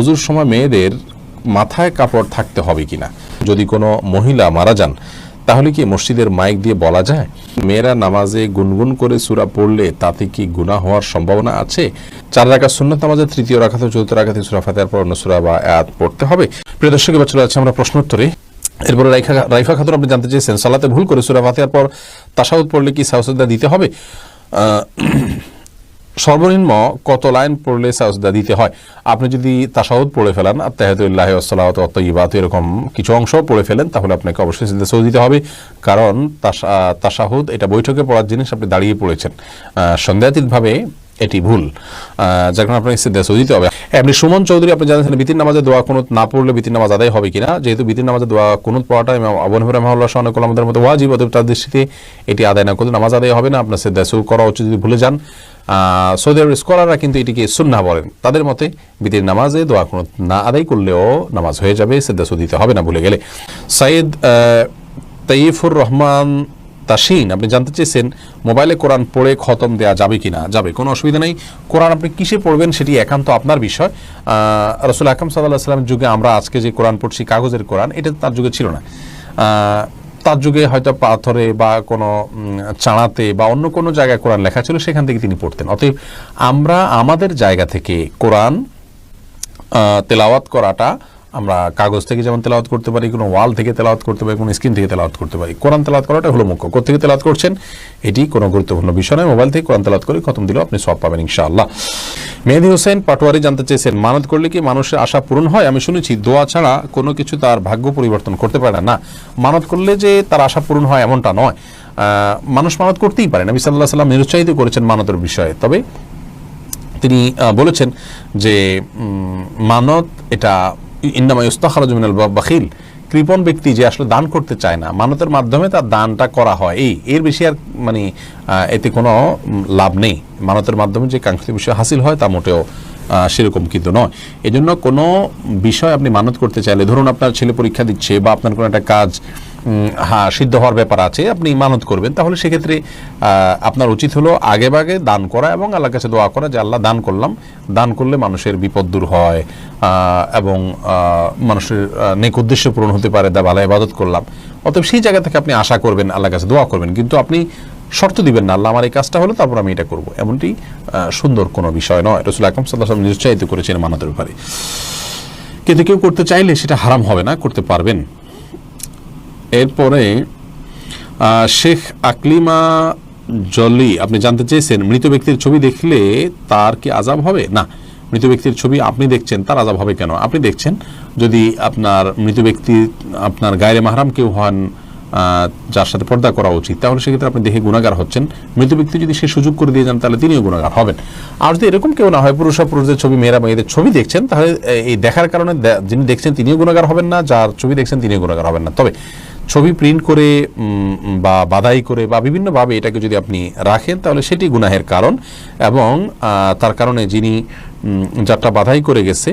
অজুর সময় মেয়েদের মাথায় কাপড় থাকতে হবে কিনা? যদি কোনো মহিলা মারা যান, তাহলে কি মসজিদের মাইক দিয়ে বলা যায়? মেয়েরা নামাজে গুনগুন করে সুরা পড়লে তাতে কি গুনাহ হওয়ার সম্ভাবনা আছে? চার রাখা সুন্নত নামাজের তৃতীয় রাখাতে চতুর্থ রাখাতে সুরা ফাতেহার পর অন্য সুরা বা আয়াত পড়তে হবে। প্রিয় দর্শক, এবার চলে যাচ্ছে আমরা প্রশ্নোত্তরে। এরপরে রাইফা রাইফা খাতুন, আপনি জানতে চেয়েছেন, সালাতে ভুল করে সুরা ফাতেহার পর তাসাউদ পড়লে কি সাউসুদ্দা দিতে হবে? সর্বনিম্ন কত লাইন পড়লে সাজদা দিতে হয়? আপনি যদি তাসাউদ পড়ে ফেলেন আত্মাহাতুল্লাহ আসসালাত অতইবাত এরকম কিছু অংশ পড়ে ফেলেন, তাহলে আপনাকে অবশ্যই সিদ্ধা সৌদ দিতে হবে। কারণ তাসা- তাসাহুদ এটা বৈঠকে পড়ার জিনিস, আপনি দাঁড়িয়ে পড়েছেন। সন্দেহাতীতভাবে এটি ভুল। যার কারণে সিদ্ধা সৌদ দিতে হবে। আপনি সুমন চৌধুরী, আপনি জানেন বিতির নামাজে দোয়া কুনুত না পড়লে বিতির নামাজ আদায় হবে কিনা? যেহেতু বিতির নামাজে দোয়া কুনুত পড়াটা ইমাম আবু হানিফা রাহমাহুল্লাহ সহ অনেক আমাদের মতো ওয়াজিব, অতএব তার দৃষ্টিতে এটি আদায় না করলে নামাজ আদায় হবে না। আপনার সিদ্ধা সৌদ করা উচিত যদি ভুলে যান। সৌদি আরবের স্কলাররা কিন্তু এটিকে সুন্না বলেন। তাদের মতে বিতির নামাজে দোয়া কোনো না আদায় করলেও নামাজ হয়ে যাবে সেদ্দাসু দিতে হবে না ভুলে গেলে। সাইদ তাইফুর রহমান তাসিন আপনি জানতে চেয়েছেন, মোবাইলে কোরআন পড়ে খতম দেয়া যাবে কিনা? যাবে, কোনো অসুবিধা নেই। কোরআন আপনি কিসে পড়বেন সেটি একান্ত আপনার বিষয়। রসুল আকরম সাল্লাহ সাল্লামের যুগে আমরা আজকে যে কোরআন পড়ছি, কাগজের কোরআন, এটা তার যুগে ছিল না। তার যুগে হয়তো পাথরে বা কোনো চাঁড়াতে বা অন্য কোনো জায়গায় কোরআন লেখা ছিল, সেখান থেকে তিনি পড়তেন। অতএব আমরা আমাদের জায়গা থেকে কোরআন তেলাওয়াত করাটা আমরা কাগজ থেকে যেমন তেলাওয়াত করতে পারি, কোনো ওয়াল থেকে তেলাওয়াত করতে পারি, কোনো স্ক্রিন থেকে তেলাওয়াত করতে পারি। কোরআন তেলাওয়াত করাটা হলো মুখ্য। কোথেকে তেলাওয়াত করছেন? এটি কোনো গুরুত্বপূর্ণ বিষয় নয়। মোবাইল থেকে কোরআন তেলাওয়াত করে খতম দিলেও আপনি সব পাবেন, ইনশাআল্লাহ। মেহেদি হোসেন পাটোয়ারি জানতে চেয়েছেন, মানত করলে কি মানুষের আশা পূরণ হয়? আমি শুনেছি, দোয়া ছাড়া কোনো কিছু তার ভাগ্য পরিবর্তন করতে পারে না। না, মানত করলে যে তার আশা পূরণ হয় এমনটা নয়। মানুষ মানত করতেই পারে। নবী সাল্লাহ সাল্লাম নিরুৎসাহিত করেছেন মানতের বিষয়ে। তবে তিনি বলেছেন যে মানত এটা ইন্নামা ইস্তাখারজমিনাল বাখিল। কৃপণ ব্যক্তি যে আসলে দান করতে চায় না, মানতের মাধ্যমে তার দানটা করা হয়। এই, এর বেশি আর মানে এতে কোনো লাভ নেই। মানতের মাধ্যমে যে কাঙ্ক্ষিত বিষয় হাসিল হয় তা মোটেও সেরকম কিন্তু নয়। এজন্য কোনো বিষয় আপনি মানত করতে চাইলে, ধরুন আপনার ছেলে পরীক্ষা দিচ্ছে বা আপনার কোনো একটা কাজ হ্যাঁ সিদ্ধ হওয়ার ব্যাপার আছে, আপনি মানত করবেন। তাহলে সেক্ষেত্রে আপনার উচিত হলো আগে ভাগে দান করা এবং আল্লাহর কাছে দোয়া করা যে, আল্লাহ দান করলাম। দান করলে মানুষের বিপদ দূর হয়। এবং মানুষের নেক উদ্দেশ্য পূরণ হতে পারে দা ভালো ইবাদত করলাম। অতএব সেই জায়গা থেকে আপনি আশা করবেন, আল্লাহর কাছে দোয়া করবেন। কিন্তু আপনি শর্ত দিবেন না, আল্লাহ আমার এই কাজটা হলো, তারপর আমি এটা করব। এমনটি সুন্দর কোনো বিষয় নয়। রসুল আকরম সাল্লাহ নিরুৎসাহিত করেছেন মানতের ব্যাপারে। কিন্তু কেউ করতে চাইলে সেটা হারাম হবে না, করতে পারবেন। এরপরে শেখ আকলিমা জলি, আপনি জানতে চেয়েছেন, মৃত ব্যক্তির ছবি দেখলে তার কি আজাব হবে? না, মৃত ব্যক্তির ছবি আপনি দেখছেন, তার আজাব হবে কেন? আপনি দেখছেন, যদি আপনার মৃত ব্যক্তি, আপনার গায়ের মাহারাম কেউ হন যার সাথে পর্দা করা উচিত, তাহলে সেক্ষেত্রে আপনি দেখে গুণাগার হচ্ছেন। মৃত ব্যক্তি যদি সে সুযোগ করে দিয়ে যান, তাহলে তিনিও গুণাগার হবেন। আর যদি এরকম কেউ না হয় পুরুষরা পুরুষদের ছবি, মেয়েরা মেয়েদের ছবি দেখছেন, তাহলে এই দেখার কারণে যিনি দেখছেন, তিনিও গুণাগার হবেন না, যার ছবি দেখছেন, তিনিও গুণাগার হবেন না। তবে ছবি প্রিন্ট করে বা বাদাই করে, বা বিভিন্নভাবে এটাকে যদি আপনি রাখেন, তাহলে সেটি গুনাহের কারণ। এবং তার কারণে যিনি যাত্রা বাধাই করে গেছে,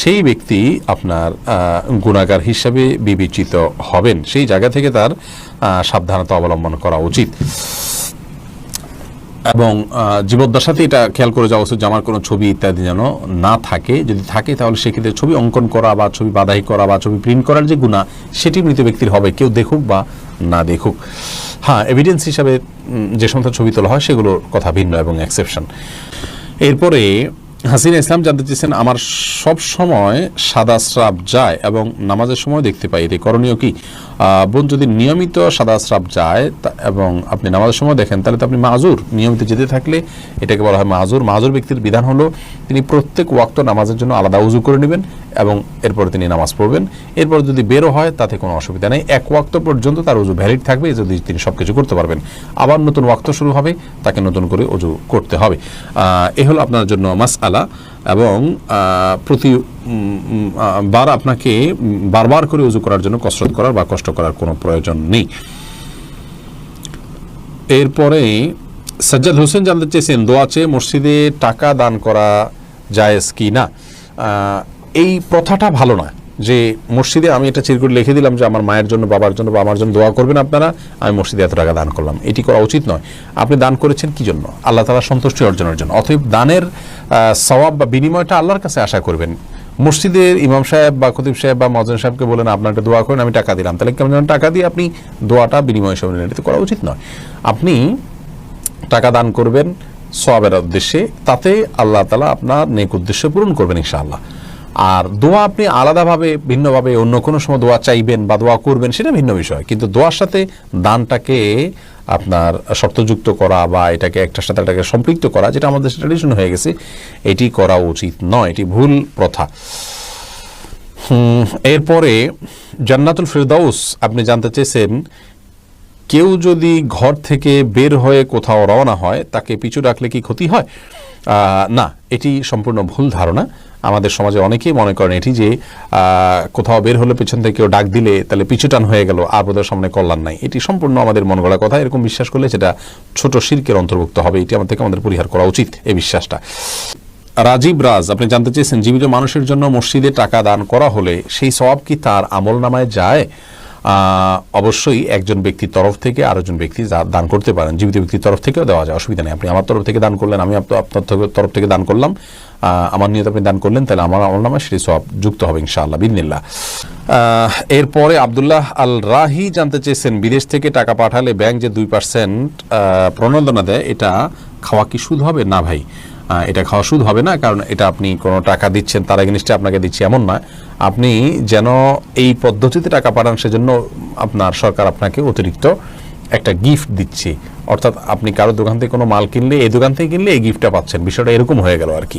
সেই ব্যক্তি আপনার গুণাগার হিসাবে বিবেচিত হবেন। সেই জায়গা থেকে তার সাবধানতা অবলম্বন করা উচিত। এবং জীবদ্দশাতে এটা খেয়াল করে যাওয়া উচিত আমার কোনো ছবি ইত্যাদি যেন না থাকে। যদি থাকে, তাহলে সেক্ষেত্রে ছবি অঙ্কন করা বা ছবি বাধাই করা বা ছবি প্রিন্ট করার যে গুণা, সেটি মৃত ব্যক্তির হবে। কেউ দেখুক বা না দেখুক। হ্যাঁ এভিডেন্স হিসাবে যে সমস্ত ছবি তোলা হয়, সেগুলোর কথা ভিন্ন এবং এক্সেপশন এরপরে, হাসিনা ইসলাম জানতে চেয়েছেন, আমার সব সময় সাদা স্রাব যায় এবং নামাজের সময় দেখতে পাই। এতে করণীয় কি? বোন যদি নিয়মিত সাদা স্রাব যায় এবং আপনি নামাজের সময় দেখেন, তাহলে তো আপনি মাজুর। নিয়মিত যেতে থাকলে এটাকে বলা হয় মাজুর। মাজুর ব্যক্তির বিধান হলো তিনি প্রত্যেক ওয়াক্ত নামাজের জন্য আলাদা উজু করে নেবেন এবং এরপর তিনি নামাজ পড়বেন। এরপর যদি বেরো হয়, তাতে কোনো অসুবিধা নেই। এক ওয়াক্ত পর্যন্ত তার উজু ভ্যালিড থাকবে যদি তিনি সব কিছু করতে পারবেন। আবার নতুন ওয়াক্ত শুরু হবে, তাকে নতুন করে উজু করতে হবে। এ হলো আপনার জন্য মাস আলা এবং প্রতি বার আপনাকে বারবার করে উজু করার জন্য কসরত করার বা কষ্ট করার কোনো প্রয়োজন নেই। এরপরে, সাজ্জাদ হোসেন জানতে চেয়েছেন দোয়াচে মসজিদে টাকা দান করা যায় কি না এই প্রথাটা ভালো না যে মসজিদে আমি এটা চিরকুট লিখে দিলাম যে আমার মায়ের জন্য, বাবার জন্য বা আমার জন্য দোয়া করবেন আপনারা, আমি মসজিদে এত টাকা দান করলাম। এটি করা উচিত নয়। আপনি দান করেছেন কি জন্য? আল্লাহ তালা সন্তুষ্টি অর্জনের জন্য। অতএব দানের সওয়াব বা বিনিময়টা আল্লাহর কাছে আশা করবেন। মসজিদের ইমাম সাহেব বা খতিব সাহেব বা মজন সাহেবকে বলেন আপনার একটা দোয়া করেন, আমি টাকা দিলাম। তাহলে কেমন যেন টাকা দিয়ে আপনি দোয়াটা বিনিময় হিসাবে নিলেন। করা উচিত নয়। আপনি টাকা দান করবেন সবের উদ্দেশ্যে, তাতে আল্লাহ তালা আপনার নেক উদ্দেশ্য পূরণ করবেন ইনশাআল্লাহ। আর দোয়া আপনি আলাদাভাবে, ভিন্নভাবে অন্য কোনো সময় দোয়া চাইবেন বা দোয়া করবেন সেটা ভিন্ন বিষয়। কিন্তু দোয়ার সাথে দানটাকে আপনার শর্তযুক্ত করা বা এটাকে একটার সাথে এটাকে সম্পৃক্ত করা, যেটা আমাদের ট্রেডিশন হয়ে গেছে, এটি করা উচিত নয়, এটি ভুল প্রথা। এরপরে জান্নাতুল ফিরদাউস, আপনি জানতে চেয়েছেন, কেউ যদি ঘর থেকে বের হয়ে কোথাও রওনা হয়, তাকে পিছু রাখলে কি ক্ষতি হয়? না, এটি সম্পূর্ণ ভুল ধারণা। আমাদের সমাজে অনেকেই মনে করেন এটি যে কোথাও বের হলে পেছন থেকে কেউ ডাক দিলে তাহলে পিছুটান হয়ে গেল, আর বোধহয় সামনে কল্যাণ নাই। এটি সম্পূর্ণ আমাদের মন গড়া কথা। এরকম বিশ্বাস করলে সেটা ছোট শির্কের অন্তর্ভুক্ত হবে। এটি আমাদের আমাদের পরিহার করা উচিত, এই বিশ্বাসটা। রাজীব রাজ, আপনি জানতে চেয়েছেন, জীবিত মানুষের জন্য মসজিদে টাকা দান করা হলে সেই সওয়াব কি তার আমল নামায় যায়? অবশ্যই একজন ব্যক্তির তরফ থেকে আরেকজন ব্যক্তি যা- দান করতে পারেন, জীবিত ব্যক্তির তরফ থেকেও দেওয়া যায়, অসুবিধা নেই। আপনি আমার তরফ থেকে দান করলেন, আমি আপনার তরফ থেকে দান করলাম। আমার নিয়ত আপনি দান করলেন, তাহলে আমার আমার নামে সেটি সব যুক্ত হবে ইনশাআল্লাহ বিদিনিল্লাহ এরপরে আবদুল্লাহ আল রাহি জানতে চেয়েছেন, বিদেশ থেকে টাকা পাঠালে ব্যাংক যে দুই পার্সেন্ট প্রণোদনা দেয়, এটা খাওয়া কি সুদ হবে? না ভাই। এটা খাওয়া সুদ হবে না, কারণ এটা আপনি কোনো টাকা দিচ্ছেন, তার জিনিসটা আপনাকে দিচ্ছে, এমন নয় আপনি যেন এই পদ্ধতিতে টাকা পাঠান, সেজন্য আপনার সরকার আপনাকে অতিরিক্ত একটা গিফট দিচ্ছে। অর্থাৎ আপনি কারও দোকান থেকে কোনো মাল কিনলে, এই দোকান থেকে কিনলে এই গিফটটা পাচ্ছেন। বিষয়টা এরকম হয়ে গেল আর কি।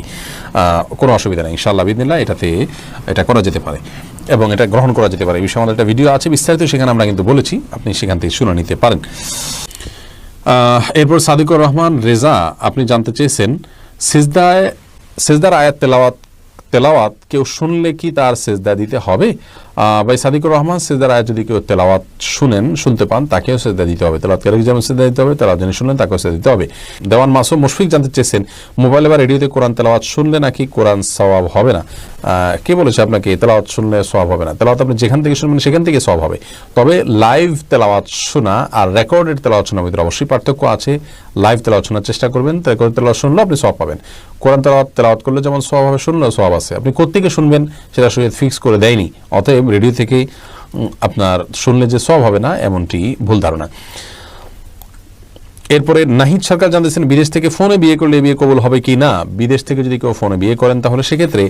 কোনো অসুবিধা নেই ইনশাল্লাহ বিদিনিল্লাহ এটাতে এটা করা যেতে পারে এবং এটা গ্রহণ করা যেতে পারে। এই বিষয়ে আমাদের একটা ভিডিও আছে, বিস্তারিত সেখানে আমরা কিন্তু বলেছি, আপনি সেখান থেকে শুনে নিতে পারেন। এরপর সাদিকুর রহমান, রেজা, আপনি জানতে চেয়েছেন সিজদায় সেজদার আয়াত তেলাওয়াত তেলাওয়াত কেউ শুনলে কি তার সেজদা দিতে হবে? ভাই সাদিকুর রহমান সেজদার আয়াত যদি কেউ তেলাওয়াত শুনেন, শুনতে পান, তাকেও সেজদা দিতে হবে। তেলাওয়াত কেউ যেমন সেজদা দিতে হবে, তেলাওয়াত যিনি শুনলেন, তাকেও সেজদা দিতে হবে। দেওয়ান মাসুম মুশফিক জানতে চেয়েছেন, মোবাইলে বা রেডিওতে কোরআন তেলাওয়াত শুনলে নাকি কোরআন সওয়াব হবে না? কে বলেছে আপনাকে, তেলাওয়াত শুনলে সওয়াব হবে না? তেলাওয়াত আপনি যেখান থেকে শুনবেন, সেখান থেকে সওয়াব হবে। তবে লাইভ তেলাওয়াত শোনা আর রেকর্ডেড তেলাওয়াত শোনার ভিতরে অবশ্যই পার্থক্য আছে। লাইভ তেলাওয়াত শোনার চেষ্টা করবেন রেকর্ড তেলাওয়াত শুনলে আপনি সওয়াব পাবেন। কোরআন তেলাওয়াত তেলাওয়াত করলে যেমন সওয়াব হবে, শুনলেও সওয়াব আছে। আপনি কোত্থেকে শুনবেন, সেটা শরীয়ত ফিক্স করে দেয়নি। অতএব রেডিও থেকে আপনার শুনলে যে সব হবে না, এমনটি ভুল ধারণা। এরপরে নাহিদ সরকার জানতেছেন বিদেশ থেকে ফোনে বিয়ে করলে বিয়ে কবুল হবে কি না? বিদেশ থেকে যদি কেউ ফোনে বিয়ে করেন, তাহলে সেক্ষেত্রে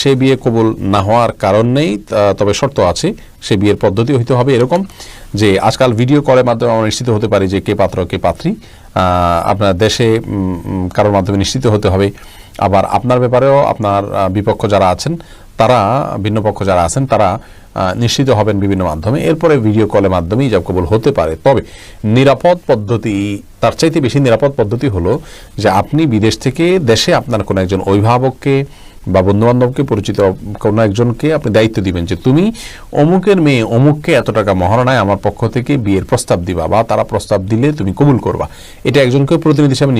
সে বিয়ে কবুল না হওয়ার কারণ নেই তবে শর্ত আছে, সে বিয়ের পদ্ধতি হইতে হবে এরকম যে আজকাল ভিডিও কলের মাধ্যমে আমরা নিশ্চিত হতে পারি যে কে পাত্র, কে পাত্রী। আপনার দেশে কারোর মাধ্যমে নিশ্চিত হতে হবে। আবার আপনার ব্যাপারেও আপনার বিপক্ষ যারা আছেন তারা, ভিন্ন পক্ষ যারা আছেন, তারা নিশ্চিত হবেন বিভিন্ন মাধ্যমে। এরপরে ভিডিও কলের মাধ্যমে ইজাব কবুল হতে পারে। তবে নিরাপদ পদ্ধতি, তার চাইতে বেশি নিরাপদ পদ্ধতি হলো যে আপনি বিদেশ থেকে দেশে আপনার কোনো একজন অভিভাবককে বা বন্ধু বান্ধবকে পরিচিত কোনো একজনকে আপনি দায়িত্ব দিবেন যে তুমি অমুকের মেয়ে, অমুককে এত টাকা মহারণায় আমার পক্ষ থেকে বিয়ের প্রস্তাব দিবা বা তারা প্রস্তাব দিলে তুমি কবুল করবা। এটা একজনকে প্রতিনিধি হিসাবে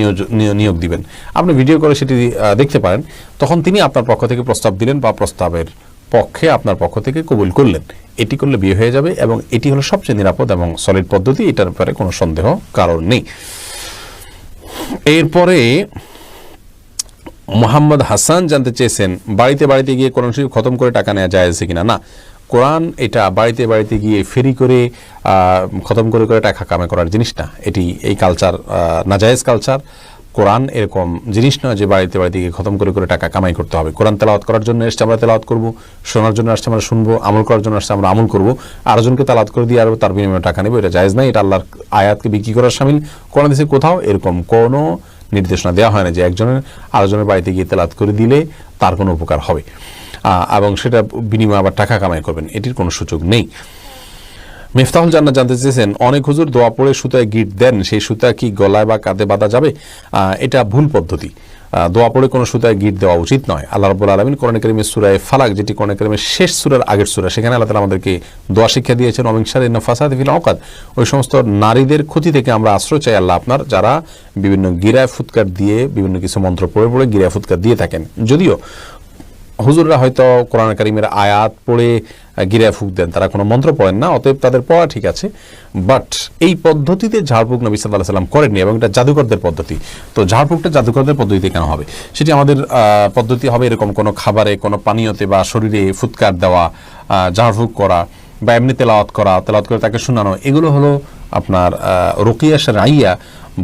নিয়োগ দিবেন। আপনি ভিডিও করে সেটি দেখতে পারেন। তখন তিনি আপনার পক্ষ থেকে প্রস্তাব দিলেন বা প্রস্তাবের পক্ষে আপনার পক্ষ থেকে কবুল করলেন। এটি করলে বিয়ে হয়ে যাবে এবং এটি হলো সবচেয়ে নিরাপদ এবং সলিড পদ্ধতি। এটার ব্যাপারে কোনো সন্দেহ কারণ নেই। এরপরে মোহাম্মদ হাসান জানতে চেয়েছেন, বাড়িতে বাড়িতে গিয়ে কোরআন শরীফ খতম করে টাকা নেওয়া যায় আছে কিনা? না, কোরআন এটা বাড়িতে বাড়িতে গিয়ে ফেরি করে খতম করে করে টাকা কামাই করার জিনিস না। এটি এই কালচার নাজায়েজ কালচার কোরআন এরকম জিনিস নয় যে বাড়িতে বাড়িতে গিয়ে খতম করে করে টাকা কামাই করতে হবে। কোরআন তেলাওয়াত করার জন্য এসছে, আমরা তেলাওয়াত করব। শোনার জন্য আসছে, আমরা শুনব। আমল করার জন্য আসছে, আমরা আমল করব। আরেকজনকে তালাত করে দিয়ে আর তার বিনিময়ে টাকা নেব, এটা জায়েজ নাই। এটা আল্লাহর আয়াতকে বিক্রি করার সামিল। কোরআন দেশে কোথাও এরকম কোনো নির্দেশনা দেওয়া হয় না যে একজনের আরেকজনের বাড়িতে গিয়ে তেলাত করে দিলে তার কোনো উপকার হবে। এবং সেটা বিনিময়ে আবার টাকা কামাই করবেন, এটির কোনো সুযোগ নেই। মেফতাহুল জান্নাত জানতে চেয়েছেন, অনেক হুজুর দোয়া পড়ে সুতায় গিট দেন, সেই সুতা কি গলায় বা কাঁধে বাঁধা যাবে? এটা ভুল পদ্ধতি। দোয়া পড়ে কোনো সুতায় গিট দেওয়া উচিত নয়। আল্লাহ রব্বুল আলমিন কোরআন করিমের সুরায় ফালাক, যেটি কোরআন করিমের শেষ সুরার আগের সুরা, সেখানে আল্লাহ তালা আমাদেরকে দোয়া শিক্ষা দিয়েছেন অমিংসার ফাসাদ ফিল অকাত ওই সমস্ত নারীদের ক্ষতি থেকে আমরা আশ্রয় চাই আল্লাহ আপনার, যারা বিভিন্ন গিরায় ফুৎকার দিয়ে বিভিন্ন কিছু মন্ত্র পড়ে পড়ে গিরায় ফুৎকার দিয়ে থাকেন। যদিও হুজুররা হয়তো কোরআন কারিমের আয়াত পড়ে গিরায় ফুক দেন, তারা কোনো মন্ত্র পড়েন না, অতএব তাদের পড়া ঠিক আছে। বাট এই পদ্ধতিতে ঝাড়ফুঁক নবী সাল্লাহ সাল্লাম করেননি এবং এটা জাদুকরদের পদ্ধতি। তো ঝাড়ফুঁকটা জাদুকরদের পদ্ধতিতে কেন হবে? সেটি আমাদের পদ্ধতি হবে এরকম কোনো খাবারে, কোনো পানীয়তে বা শরীরে ফুৎকার দেওয়া ঝাড়ফুঁক করা বা এমনি তেলাওয়াত করা, তেলাওয়াত করে তাকে শোনানো, এগুলো হলো আপনার রোকিয়া রাইয়া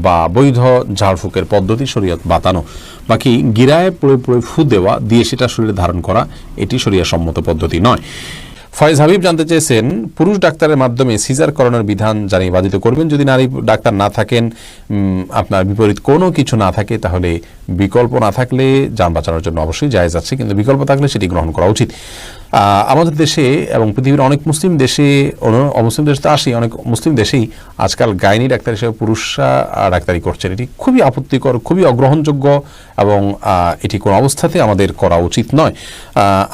বা বৈধ ঝাড়ফুঁকের পদ্ধতি শরীয়ত বাতানো। বাকি গিরায় পড়ে পড়ে ফু দেওয়া দিয়ে সেটা শরীরে ধারণ করা, এটি শরীয় সম্মত পদ্ধতি নয়। ফয়েজ হাবিব জানতে চেয়েছেন, পুরুষ ডাক্তারের মাধ্যমে সিজার করানোর বিধান জানিয়ে বাধিত করবেন। যদি নারী ডাক্তার না থাকেন আপনার বিপরীত কোনো কিছু না থাকে, তাহলে বিকল্প না থাকলে যান বাঁচানোর জন্য অবশ্যই জায়েজ আছে, কিন্তু বিকল্প থাকলে সেটি গ্রহণ করা উচিত। আমাদের দেশে এবং পৃথিবীর অনেক মুসলিম দেশে অমুসলিম দেশে তো আসি, অনেক মুসলিম দেশেই আজকাল গাইনি ডাক্তার হিসেবে পুরুষরা ডাক্তারি করছেন। এটি খুবই আপত্তিকর, খুবই অগ্রহণযোগ্য এবং এটি কোনো অবস্থাতে আমাদের করা উচিত নয়।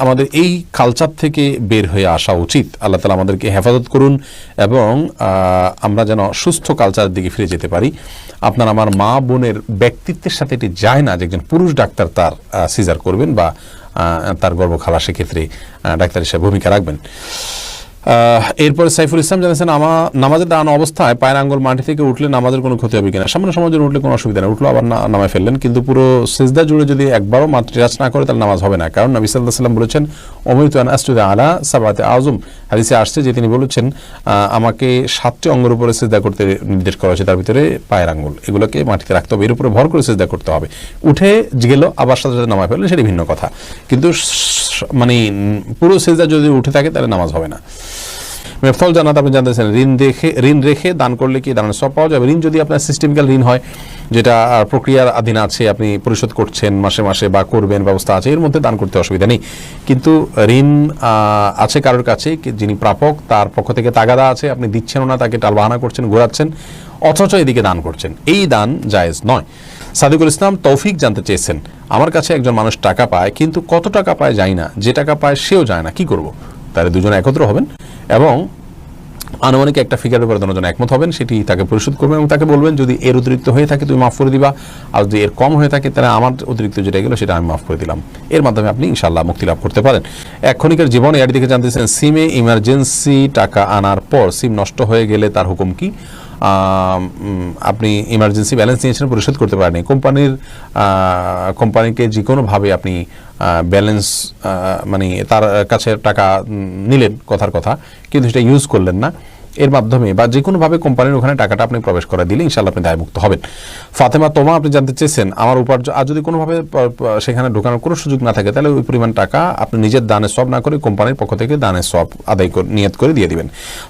আমাদের এই কালচার থেকে বের হয়ে আসা উচিত। আল্লাহ তালা আমাদেরকে হেফাজত করুন এবং আমরা যেন সুস্থ কালচারের দিকে ফিরে যেতে পারি। আপনার আমার মা বোনের ব্যক্তিত্বের সাথে এটি যায় না, যে একজন পুরুষ ডাক্তার তার সিজার করবেন বা তার গর্ভ খালা ক্ষেত্রে ডাক্তার হিসেবে ভূমিকা রাখবেন। এরপরে সাইফুল ইসলাম জানিয়েছেন, আমা, নামাজের দাঁড়ানো অবস্থায় পায়ের আঙ্গুল মাটি থেকে উঠলে নামাজের কোনো ক্ষতি হবে কিনা? সামান্য সময় উঠলে কোনো অসুবিধা নেই, উঠল আবার নামায় ফেললেন। কিন্তু পুরো সেজদা জুড়ে যদি একবারও মাটি টাচ না করে, তাহলে নামাজ হবে না। কারণ নবী সাল্লাহ সাল্লাম বলেছেন অমৃত আস্তুদা আলা সাবাতে আজম হাদিসে আসছে যে তিনি বলেছেন আমাকে সাতটি অঙ্গের উপরে সেজদা করতে নির্দেশ করা হয়েছে, তার ভিতরে পায়ের আঙ্গুল, এগুলোকে মাটিতে রাখতে হবে। এর উপরে ভর করে সেজদা করতে হবে। উঠে গেল, আবার সাথে সাথে নামায় ফেললে সেটি ভিন্ন কথা। কিন্তু মানে পুরো সেজদা যদি উঠে থাকে, তাহলে নামাজ হবে না। মেফতল জানাত আপনি জানতেছেন, ঋণ রেখে ঋণ রেখে দান করলে কি দানের সব পাওয়া যাবে? ঋণ যদি আপনার সিস্টেমিক্যাল ঋণ হয়, যেটা প্রক্রিয়ার অধীন আছে, আপনি পরিশোধ করছেন মাসে মাসে বা করবেন, ব্যবস্থা আছে, এর মধ্যে দান করতে অসুবিধা নেই। কিন্তু ঋণ আছে কারোর কাছে যিনি প্রাপক, তার পক্ষ থেকে তাগাদা আছে, আপনি দিচ্ছেন না, তাকে টালবাহানা করছেন, ঘোরাচ্ছেন, অথচ এদিকে দান করছেন। এই দান জায়েজ নয়। সাদিকুল ইসলাম তৌফিক জানতে চেয়েছেন। আমার কাছে একজন মানুষ টাকা পায়, কিন্তু কত টাকা পায় যায় না। যে টাকা পায় সেও যায় না, কি করব? তাহলে দুজনে একত্র হবেন এবং আনুমানিক একটা ফিগারের উপরে দুজন একমত হবেন, সেটি তাকে পরিশোধ করবেন এবং তাকে বলবেন, যদি এর অতিরিক্ত হয়ে থাকে, তুমি মাফ করে দিবা। আর যদি এর কম হয়ে থাকে, তাহলে আমার অতিরিক্ত যেটা গেলো, সেটা আমি মাফ করে দিলাম। এর মাধ্যমে আপনি ইনশাল্লাহ মুক্তি লাভ করতে পারেন। এক্ষণিকের ক্ষণিকের জীবনে এর দিকে জানতেছেন সিমে ইমার্জেন্সি টাকা আনার পর সিম নষ্ট হয়ে গেলে তার হুকুম কি? আপনি ইমার্জেন্সি ব্যালেন্স নিয়েছেন, পরিশোধ করতে পারেনি কোম্পানির কোম্পানিকে যে কোনোভাবে আপনি ব্যালেন্স মানে তার কাছে টাকা নিলেন কথার কথা, কিন্তু সেটা ইউজ করলেন না। এর মাধ্যমে বা যে কোনোভাবে কোম্পানির ওখানে টাকাটা আপনি প্রবেশ করে দিলে ইনশাল্লাহ আপনি দায়মুক্ত হবেন। ফাতেমা, তোমা, আপনি জানতে চেয়েছেন, আমার উপার্জন আর যদি কোনোভাবে সেখানে ঢোকানোর কোনো সুযোগ না থাকে, তাহলে ওই পরিমাণ টাকা আপনি নিজের দানে সব না করে কোম্পানির পক্ষ থেকে দানে সব আদায় করে, নিয়ত করে দিয়ে দিবেন।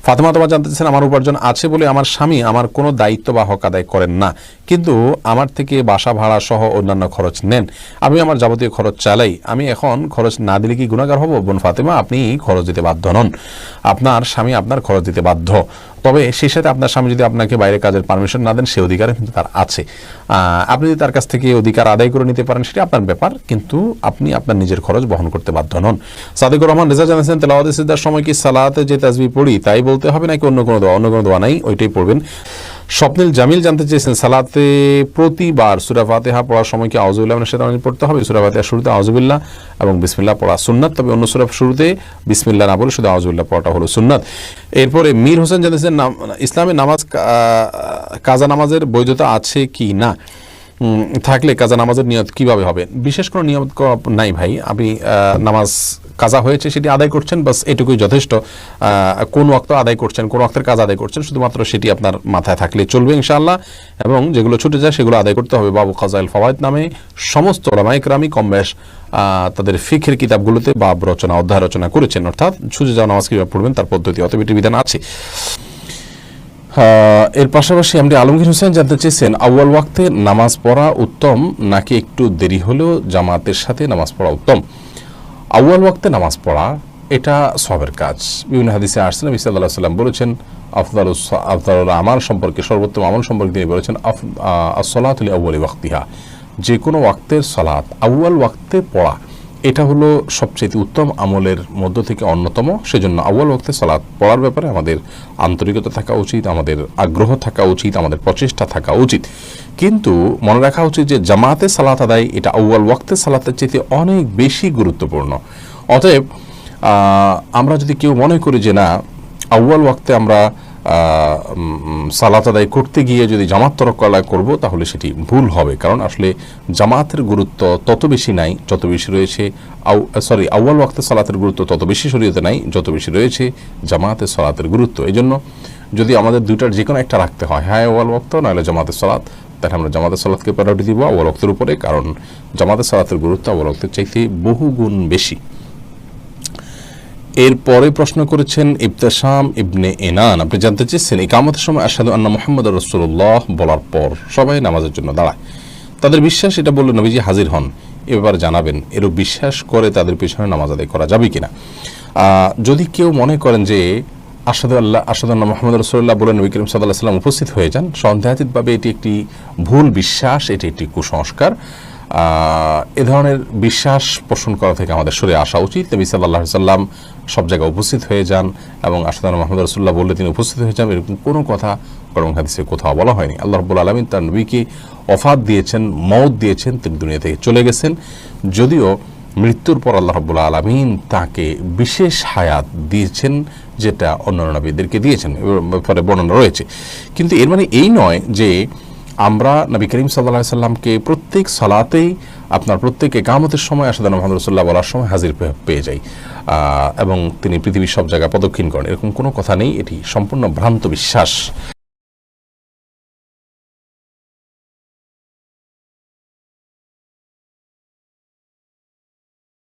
ফাতেমা, তোমা জানতে চেয়েছেন, আমার উপার্জন আছে বলে আমার স্বামী আমার কোনো দায়িত্ব বা হক আদায় করেন না, কিন্তু আমার থেকে বাসা ভাড়া সহ অন্যান্য খরচ নেন। আমি আমার যাবতীয় খরচ চালাই। আমি এখন খরচ না দিলে কি গুণাগার হব? বোন ফাতেমা, আপনি খরচ দিতে বাধ্য নন। আপনার স্বামী আপনার খরচ দিতে বাধ্য। তবে সেই সাথে আপনার স্বামী যদি আপনাকে বাইরে কাজের পারমিশন না দেন, সে অধিকার কিন্তু তার আছে। আপনি যদি তার কাছ থেকে অধিকার আদায় করে নিতে পারেন, সেটা আপনার ব্যাপার, কিন্তু আপনি আপনার নিজের খরচ বহন করতে বাধ্য নন। সাদিকুর রহমান, রেজা জানিয়েছেন তেলাওয়াত সিদ্ধার সময় কি সালাতে যে তাজবি পড়ি, তাই বলতে হবে নাকি অন্য কোনো দোয়া? অন্য কোনো দোয়া নাই, ওইটাই পড়বেন। স্বপ্নিল জামিল জানতে চেয়েছেন, সালাতে প্রতিবার সুরা ফাতেহা পড়ার সময় কি আউজুবিল্লাহ সেটা পড়তে হবে? সুরা ফাতেহা শুরুতে আউজুবিল্লাহ এবং বিসমিল্লা পড়া সুন্নাত, তবে অন্য সুরা শুরুতে বিসমিল্লা না বলে শুধু আউজুবিল্লাহ পড়াটা হলো সুন্নাত। এরপরে মীর হোসেন জানতেছেন ইসলামে নামাজ কাজা নামাজের বৈধতা আছে কি না? থাকলে কাজা নামাজের নিয়ত কীভাবে হবে? বিশেষ কোনো নিয়ম নাই ভাই। আপনি নামাজ কাজা হয়েছে সেটি আদায় করছেন, বাস এটুকুই যথেষ্ট। কোন ওয়াক্ত আদায় করছেন, কোন ওয়াক্তের কাজ আদায় করছেন, শুধুমাত্র সেটি আপনার মাথায় থাকলে চলবে ইনশাআল্লাহ। এবং যেগুলো ছুটে যায় সেগুলো আদায় করতে হবে। বাবু খাজাইল ফওয়ায়দ নামে সমস্ত রামাইকরামি কম বেশ তাদের ফিখের কিতাবগুলোতে বাব রচনা, অধ্যায় রচনা করেছেন। অর্থাৎ ছুটে যাওয়া নামাজ কীভাবে পড়বেন, তার পদ্ধতি এটি বিধান আছে। এর পাশাপাশি আপনি আলমগীর হোসেন জানতে চেয়েছেন, আউয়াল ওয়াক্তে নামাজ পড়া উত্তম নাকি একটু দেরি হলেও জামাতের সাথে নামাজ পড়া উত্তম? আউয়াল ওয়াক্তে নামাজ পড়া, এটা সবের কাজ। বিভিন্ন হাদিসে আসছেন নবী সাল্লাহ সাল্লাম বলেছেন আফদাল আফদাল আমল সম্পর্কে, সর্বোত্তম আমল সম্পর্কে তিনি বলেছেন আসলাতুল আউ্বালি ওয়াক্তিহা। যে কোনো ওয়াক্তের সলাৎ আউয়াল ওয়াক্তে পড়া। এটা হলো সবচেয়ে উত্তম আমলের মধ্য থেকে অন্যতম। সেজন্য আউ্বাল ওয়াক্তে সালাত পড়ার ব্যাপারে আমাদের আন্তরিকতা থাকা উচিত, আমাদের আগ্রহ থাকা উচিত, আমাদের প্রচেষ্টা থাকা উচিত। কিন্তু মনে রাখা উচিত যে জামাতে সালাত আদায় এটা আউ্বাল ওয়াক্তে সালাতের চেয়ে অনেক বেশি গুরুত্বপূর্ণ। অতএব আমরা যদি কেউ মনে করি যে না আউ্বাল ওয়াক্তে আমরা সালাত আদায় করতে গিয়ে যদি জামাত তরকলা করব, তাহলে সেটি ভুল হবে। কারণ আসলে জামাতের গুরুত্ব তত বেশি নাই, যত বেশি রয়েছে আউ, সরি আউ্বাল ওয়াক্তে সালাতের গুরুত্ব তত বেশি শরীয়তে নাই, যত বেশি রয়েছে জামাতের সালাতের গুরুত্ব। এই জন্য যদি আমাদের দুইটার যে কোনো একটা রাখতে হয় হ্যাঁ আউ্বাল ওয়াক্ত, নাহলে জামাতের সালাত, তাহলে আমরা জামাতের সালাতকে প্রায়োরিটি দিব আউ্বাল ওয়াক্তের উপরে, কারণ জামাতের সালাতের গুরুত্ব আউ্বাল ওয়াক্তের চাইতে বহু গুণ বেশি। এরপরে প্রশ্ন করেছেন ইবতেসাম ইবনে এনান। আপনি জানতে চেয়েছেন ইকামতের সময় আসাদু আন্না মোহাম্মদ রসুল্লাহ বলার পর সবাই নামাজের জন্য দাঁড়ায়। তাদের বিশ্বাস, এটা বললে নবীজি হাজির হন। এ ব্যাপারে জানাবেন এরও বিশ্বাস করে তাদের পিছনে নামাজ আদায় করা যাবে কিনা? যদি কেউ মনে করেন যে আসাদু আল্লাহ আসাদু আল্লাহ মোহাম্মদ রসুল্লাহ বলে নবী করিম সাল্লাহ সাল্লাম উপস্থিত হয়ে যান সন্দেহাতীতভাবে এটি একটি ভুল বিশ্বাস, এটি একটি কুসংস্কার। এ ধরনের বিশ্বাস পোষণ করা থেকে আমাদের সরে আসা উচিত। নবী সাল্লাহ সাল্লাম সব জায়গায় উপস্থিত হয়ে যান এবং আসাদান মোহাম্মদ রসুল্লাহ বললে তিনি উপস্থিত হয়ে যান, এরকম কোনো কথা করম হাদিসে কোথাও বলা হয়নি। আল্লাহ রব্বুল আলমিন তার নবীকে অফাত দিয়েছেন মৌত দিয়েছেন, তিনি দুনিয়া থেকে চলে গেছেন। যদিও মৃত্যুর পর আল্লাহ রব্বুল আলমিন তাকে বিশেষ হায়াত দিয়েছেন, যেটা অন্যান্য নবীদেরকে দিয়েছেন ব্যাপারে বর্ণনা রয়েছে। কিন্তু এর মানে এই নয় যে আমরা নবী করিম সাল্লাহ সাল্লামকে প্রত্যেক সলাতেই আপনার প্রত্যেক একামতের সময় আসাদান মোহাম্মদ রসুল্লাহ বলার সময় হাজির পেয়ে যাই। এবং তিনি পৃথিবীর সব জায়গায় পদক্ষিণ করেন। এরকম কোনো কথা নেই। এটি সম্পূর্ণ ভ্রান্ত বিশ্বাস।